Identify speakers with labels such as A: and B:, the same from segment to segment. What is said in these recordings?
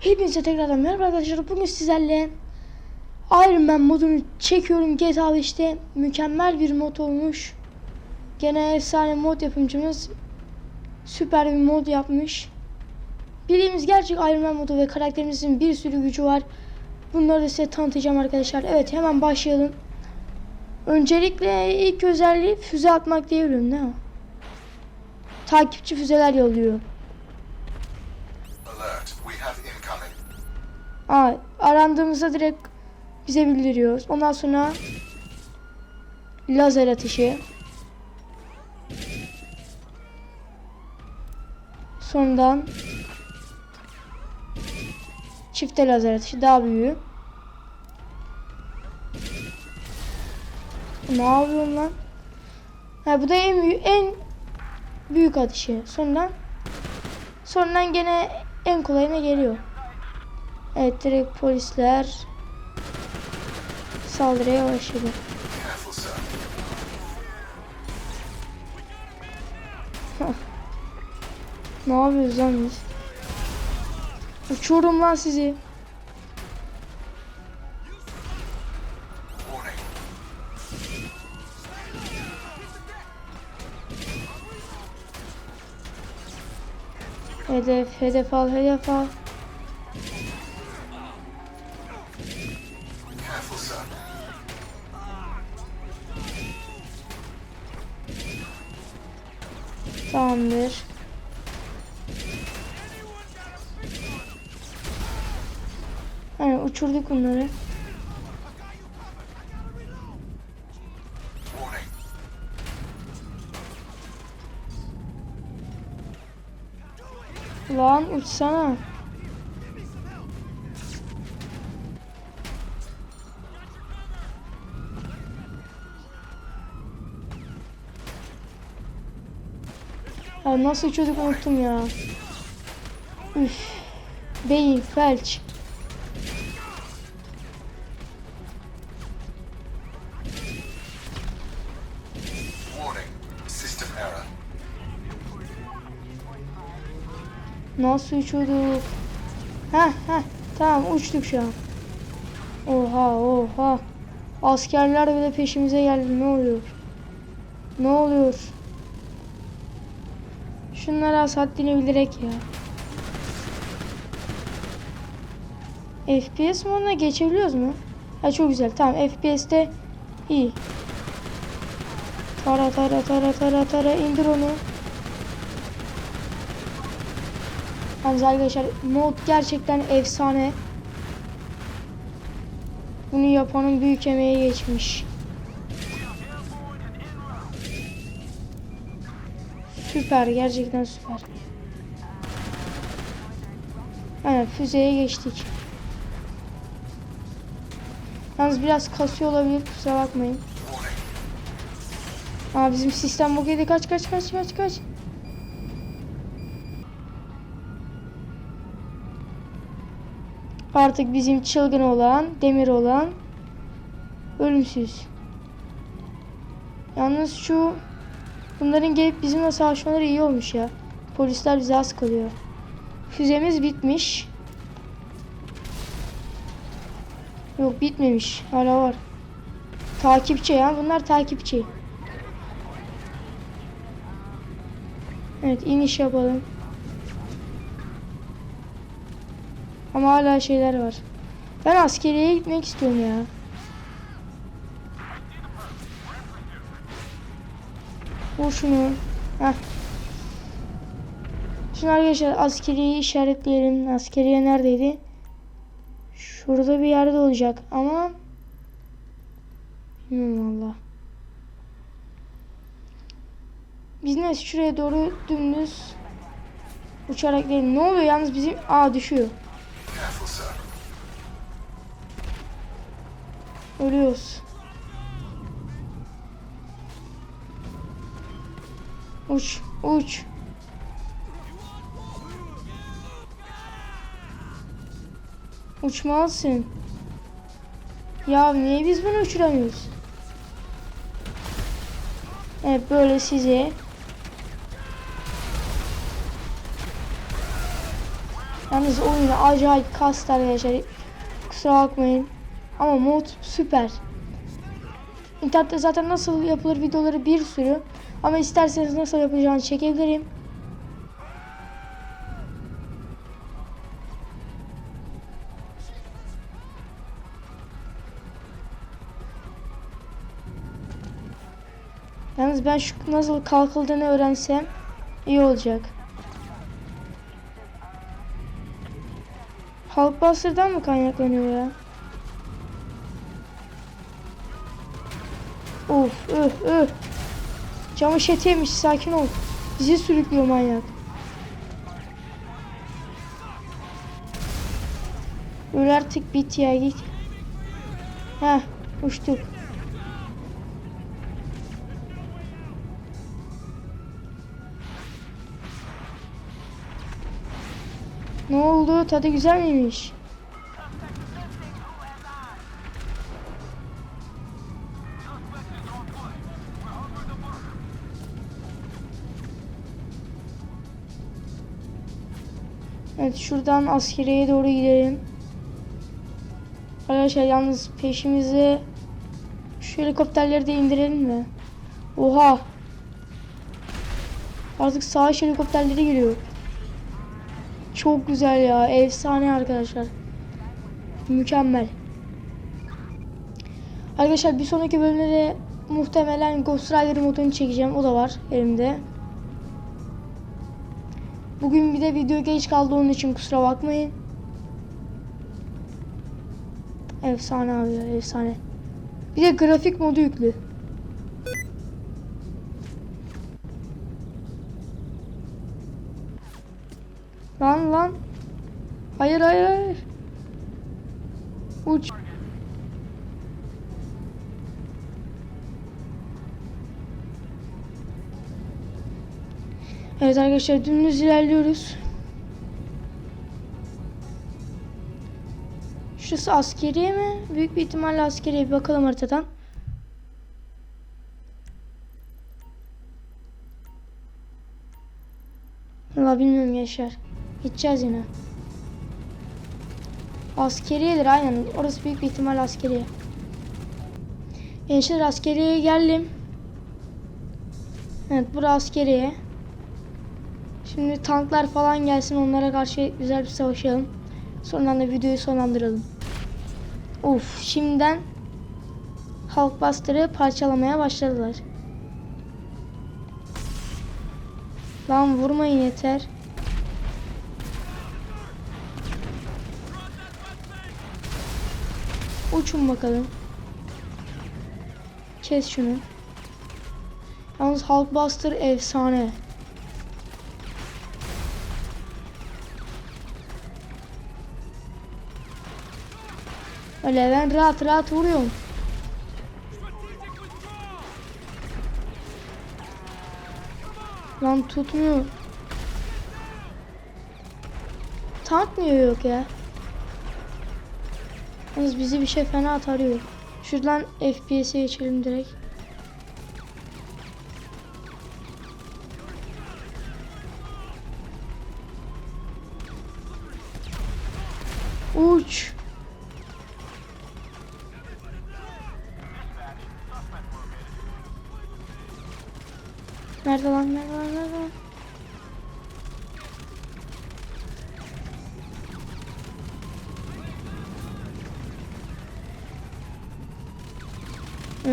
A: Hepinize tekrardan merhaba arkadaşlar. Bugün sizlerle Iron Man modunu çekiyorum GTA 5'te. Mükemmel bir mod olmuş. Gene efsane mod yapımcımız süper bir mod yapmış. Bildiğimiz gerçek Iron Man modu ve karakterimizin bir sürü gücü var. Bunları da size tanıtacağım arkadaşlar. Evet hemen başlayalım. Öncelikle ilk özelliği füze atmak diyebilirim değil mi? Takipçi füzeler yolluyor. Aa, arandığımızda direkt bize bildiriyor. Ondan sonra lazer atışı. Sonradan çifte lazer atışı daha büyüğü. Ne yapıyorsun lan? Ha bu da en büyük en büyük atışı. Sonradan sonradan gene en kolayına geliyor. Evet direkt polisler saldırıya başladı. Ne yapıyoruz lan biz? Uçuyorum lan sizi. Hedef, hedef al, hedef al. Uçurduk bunları. Lan uçsana. Ya nasıl uçuyorduk unuttum ya. Üf. Beyin, felç. Nasıl uçuyorduk? Heh heh. Tamam uçtuk şu an. Oha oha. Askerler bile peşimize geldi. Ne oluyor? Ne oluyor? Şunlara az bilerek ya. FPS moduna geçebiliyoruz mu? Ha çok güzel. Tamam FPS'te iyi. Tara tara tara tara tara indir onu. Yalnız arkadaşlar mod gerçekten efsane. Bunu yapanın büyük emeği geçmiş. Süper gerçekten süper. Aynen füzeye geçtik. Yalnız biraz kasıyor olabilir kusura bakmayın. Aa bizim sistem yedi kaç kaç kaç kaç kaç. Artık bizim çılgın olan, demir olan ölümsüz. Yalnız şu bunların gelip bizimle savaşmaları iyi olmuş ya. Polisler bize az kalıyor. Füzemiz bitmiş. Yok bitmemiş. Hala var. Takipçi ya. Bunlar takipçi. Evet iniş yapalım. Ama hala şeyler var. Ben askeriye gitmek istiyorum ya. Vur şunu. Heh. Şimdi arkadaşlar askeriyi işaretleyelim. Askeriye neredeydi? Şurada bir yerde olacak ama Bilmiyorum valla. Biz ne şuraya doğru dümdüz uçarak gidelim. Ne oluyor yalnız bizim aa düşüyor. Ölüyoruz. Uç, uç. Uçmalısın. Ya niye biz bunu uçuramıyoruz? Evet böyle size. Yalnız oyunu acayip kastı arkadaşlar. Kusura bakmayın. Ama mod süper. İnternette zaten nasıl yapılır videoları bir sürü. Ama isterseniz nasıl yapacağını çekebilirim. Yalnız ben şu nasıl kalkıldığını öğrensem iyi olacak. Hulkbuster'dan mı kaynaklanıyor ya? Of öf öf. Camı şeti yemiş sakin ol. Bizi sürüklüyor manyak. Öl artık bit ya git. Heh uçtuk. Ne oldu? Tadı güzel miymiş? Evet şuradan askeriye doğru gidelim. Arkadaşlar yalnız peşimize şu helikopterleri de indirelim mi? Oha! Artık savaş helikopterleri geliyor. Çok güzel ya. Efsane arkadaşlar. Mükemmel. Arkadaşlar bir sonraki bölümde de muhtemelen Ghost Rider modunu çekeceğim. O da var elimde. Bugün bir de video geç kaldı onun için kusura bakmayın. Efsane abi efsane. Bir de grafik modu yüklü. Lan lan. Hayır hayır hayır. Uç. Evet arkadaşlar dümdüz ilerliyoruz. Şurası askeriye mi? Büyük bir ihtimalle askeriye bir bakalım haritadan. Valla bilmiyorum Yaşar. Gideceğiz yine. Askeriyedir aynen. Orası büyük bir ihtimal askeriye. Gençler askeriyeye geldim. Evet burası askeriye. Şimdi tanklar falan gelsin onlara karşı güzel bir savaşalım. Sonra da videoyu sonlandıralım. Of şimdiden Hulkbuster'ı parçalamaya başladılar. Lan vurmayın yeter. Uçun bakalım. Kes şunu. Yalnız Hulkbuster efsane. Öyle ben rahat rahat vuruyorum. Lan tutmuyor. Tank niye yok ya? Yalnız bizi bir şey fena atarıyor. Şuradan FPS'e geçelim direkt. Uç. Nerede lan nerede lan nerede lan?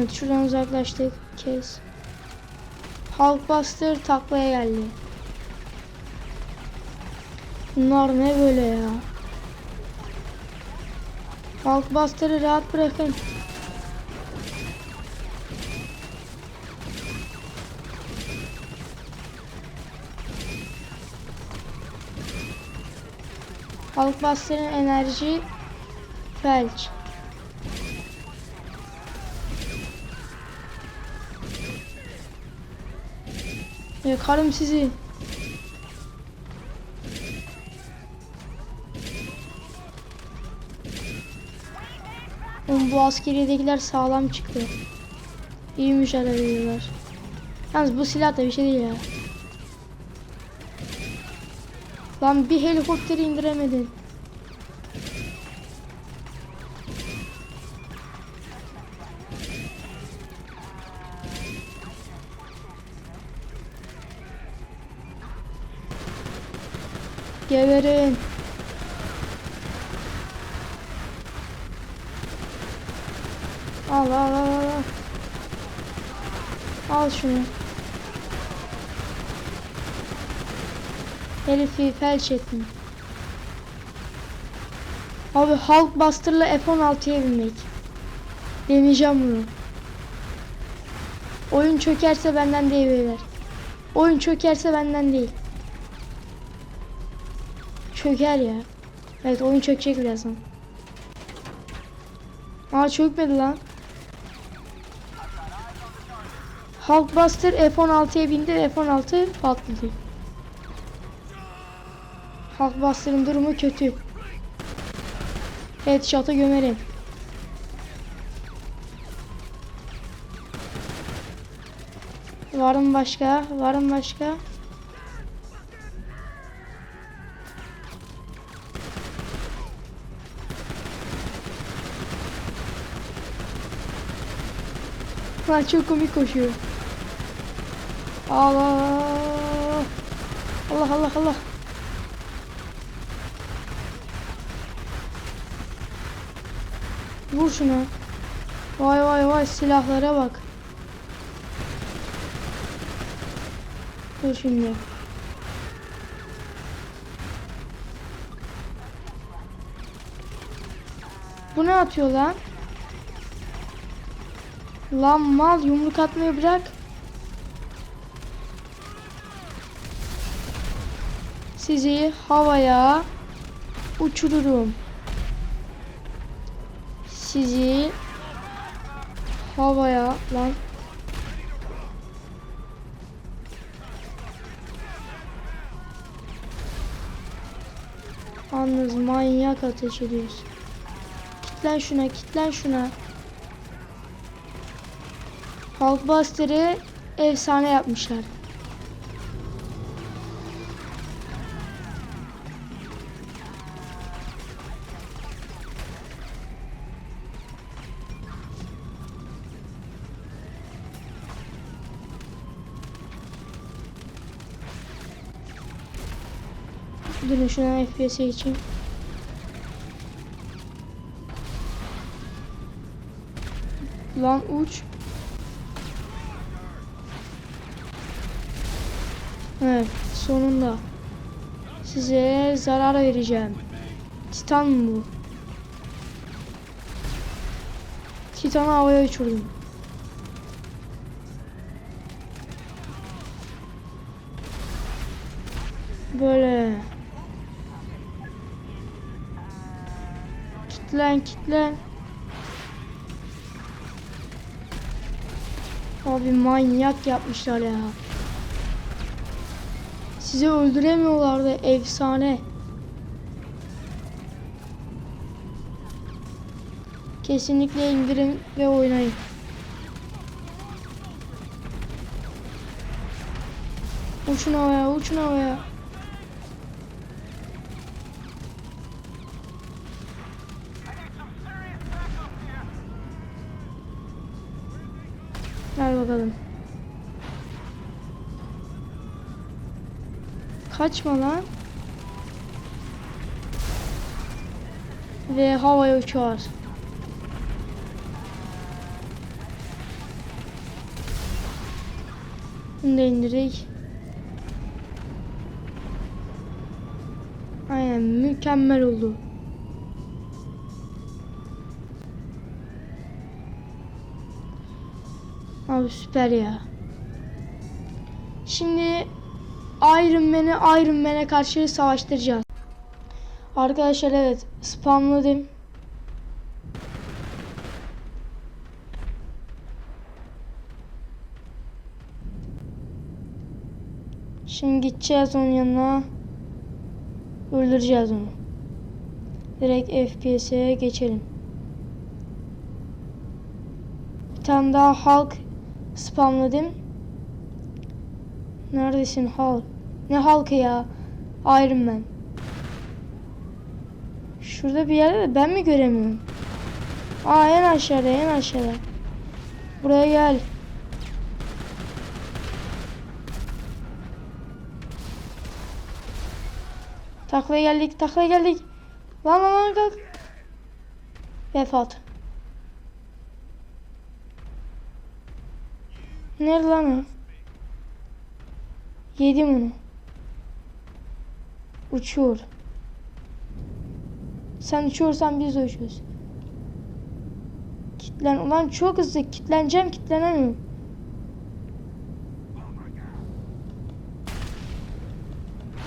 A: Evet şuradan uzaklaştık. Kes. Hulkbuster taklaya geldi. Bunlar ne böyle ya? Hulkbuster'ı rahat bırakın. Hulkbuster'ın enerji felç. Yakarım sizi. Oğlum bu askeriyedekiler sağlam çıktı. İyi mücadele ediyorlar. Yalnız bu silah da bir şey değil ya. Lan bir helikopteri indiremedin. Geberin. Al al al al. al. Şunu. Herifi felç ettim. Abi Hulk Buster'la F-16'ya binmek. Deneyeceğim bunu. Oyun çökerse benden değil beyler. Oyun çökerse benden değil. Çöker ya. Evet oyun çökecek birazdan. Aa çökmedi lan. Hulkbuster F-16'ya bindi ve F-16 patladı. Hulkbuster'ın durumu kötü. Evet şata gömerim. Var mı başka? Var mı başka? Lan çok komik koşuyor. Allah. Allah Allah Allah. Vur şuna. Vay vay vay silahlara bak. Dur şimdi. Bu ne atıyor lan? Lan mal yumruk atmayı bırak. Sizi havaya uçururum. Sizi havaya lan Yalnız manyak ateş ediyorsun. Kitlen şuna, kitlen şuna. Hulkbuster'ı efsane yapmışlar. Durun şuna geçeyim. Lan uç. Evet sonunda. Size zarar vereceğim. Titan mı bu? Titan'ı havaya uçurdum. Böyle. Kitlen kitlen. Abi manyak yapmışlar ya. Sizi öldüremiyorlardı efsane. Kesinlikle indirin ve oynayın. Uçun havaya, uçun havaya. Ver bakalım. Kaçma lan. Ve havaya uçar. Bunu da indirdik. Aynen mükemmel oldu. Abi süper ya. Şimdi Iron Man'i Iron Man'e karşı savaştıracağız. Arkadaşlar evet spamladım. Şimdi gideceğiz onun yanına. Öldüreceğiz onu. Direkt FPS'e geçelim. Bir tane daha Hulk spamladım. Neredesin Hulk? Ne Hulk'ı ya? Iron Man. Şurada bir yerde de ben mi göremiyorum? Aa en aşağıda en aşağıda. Buraya gel. Taklaya geldik taklaya geldik. Lan lan lan kalk. Vefat. Nerede lan o? Yedim onu. Uçuyor. Sen uçuyorsan biz uçuyoruz. Kitlen. Ulan çok hızlı. Kitleneceğim kitlenemiyorum.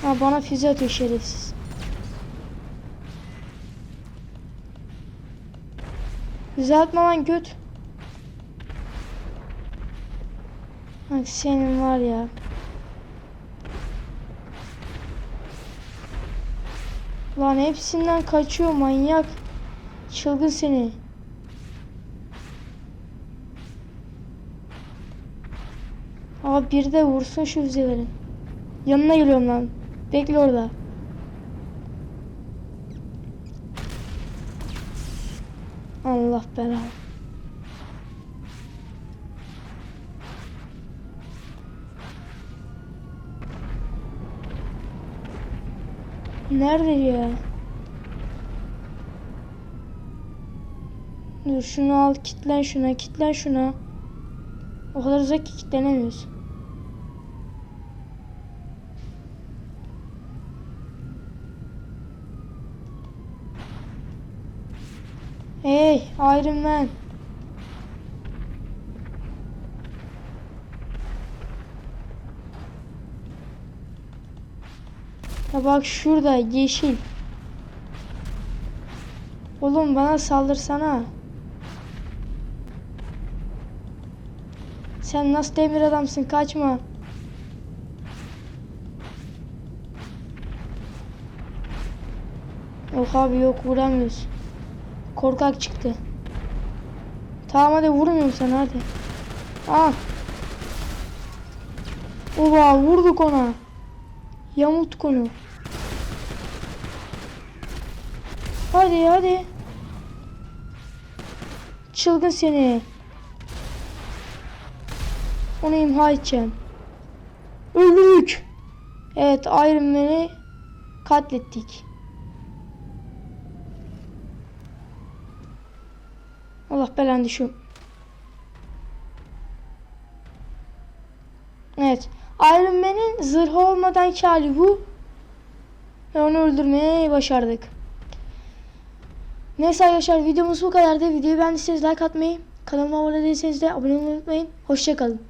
A: Ha bana füze atıyor şerefsiz. Füze atma lan göt. Bak senin var ya. Lan hepsinden kaçıyor manyak. Çılgın seni. Abi bir de vursun şu füzeleri. Yanına geliyorum lan. Bekle orada. Allah belanı. Nerede ya? Dur şunu al kitlen şuna kitlen şuna. O kadar uzak ki kitlenemiyoruz. Hey Iron Man. Ya bak şurada yeşil. Oğlum bana saldırsana. Sen nasıl demir adamsın kaçma. Yok abi yok vuramıyoruz. Korkak çıktı. Tamam hadi vurmuyorum sen hadi. Ah. Oba vurduk ona. Yamult konu. Hadi hadi. Çılgın seni. Onu imha edeceğim. Öldük. Evet Iron Man'i katlettik. Allah belanı düşüyor. Evet. Iron Man'in zırhı olmadan hali bu. Ve onu öldürmeyi başardık. Neyse arkadaşlar videomuz bu kadardı. Videoyu beğendiyseniz like atmayı, kanalıma abone değilseniz de abone olmayı unutmayın. Hoşçakalın.